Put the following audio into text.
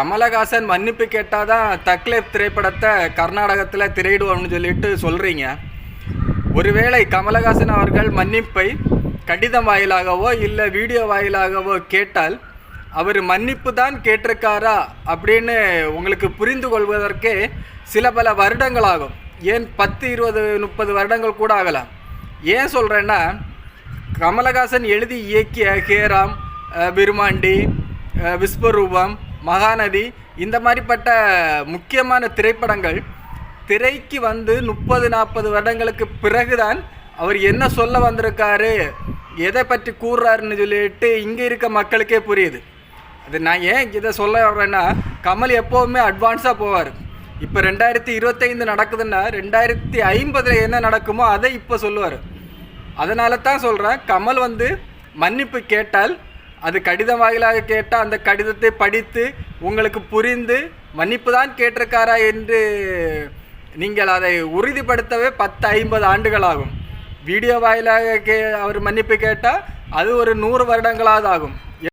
கமலஹாசன் மன்னிப்பு கேட்டால் தான் தக்லேப் திரைப்படத்தை கர்நாடகத்தில் திரையிடுவோம்னு சொல்லிட்டு சொல்கிறீங்க ஒருவேளை கமலஹாசன் அவர்கள் மன்னிப்பை கடிதம் வாயிலாகவோ இல்லை வீடியோ வாயிலாகவோ கேட்டால் அவர் மன்னிப்பு தான் கேட்டிருக்காரா அப்படின்னு உங்களுக்கு புரிந்து கொள்வதற்கே சில பல வருடங்கள் ஆகும் ஏன் பத்து இருபது முப்பது வருடங்கள் கூட ஆகலாம். ஏன் சொல்கிறேன்னா கமலஹாசன் எழுதி இயக்கிய ஹேராம் விருமாண்டி விஸ்வரூபம் மகாநதி இந்த மாதிரிப்பட்ட முக்கியமான திரைப்படங்கள் திரைக்கு வந்து முப்பது நாற்பது வருடங்களுக்கு பிறகுதான் அவர் என்ன சொல்ல வந்திருக்காரு எதை பற்றி கூறுறாருன்னு சொல்லிட்டு இங்கே இருக்க மக்களுக்கே புரியுது. அது நான் ஏன் இதை சொல்ல வர்றேன்னா கமல் எப்போவுமே அட்வான்ஸாக போவார். இப்போ ரெண்டாயிரத்தி இருபத்தைந்து நடக்குதுன்னா ரெண்டாயிரத்தி ஐம்பதில் என்ன நடக்குமோ அதை இப்போ சொல்லுவார். அதனால தான் சொல்கிறேன் கமல் வந்து மன்னிப்பு கேட்டால் அது கடிதம் வாயிலாக கேட்டால் அந்த கடிதத்தை படித்து உங்களுக்கு புரிந்து மன்னிப்பு தான் கேட்டிருக்காரா என்று நீங்கள் அதை உறுதிப்படுத்தவே பத்து ஐம்பது ஆண்டுகள் ஆகும் வீடியோ வாயிலாக கே அவர் மன்னிப்பு கேட்டால் அது ஒரு நூறு வருடங்களாவது ஆகும்.